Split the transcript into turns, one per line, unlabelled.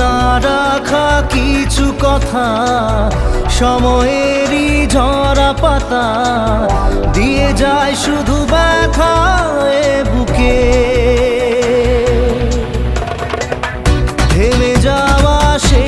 না রাখা কিছু কথা, সময়েরই ঝরা পাতা, দিয়ে যায় শুধু ব্যথা বুকে। থেমে যাওয়া সে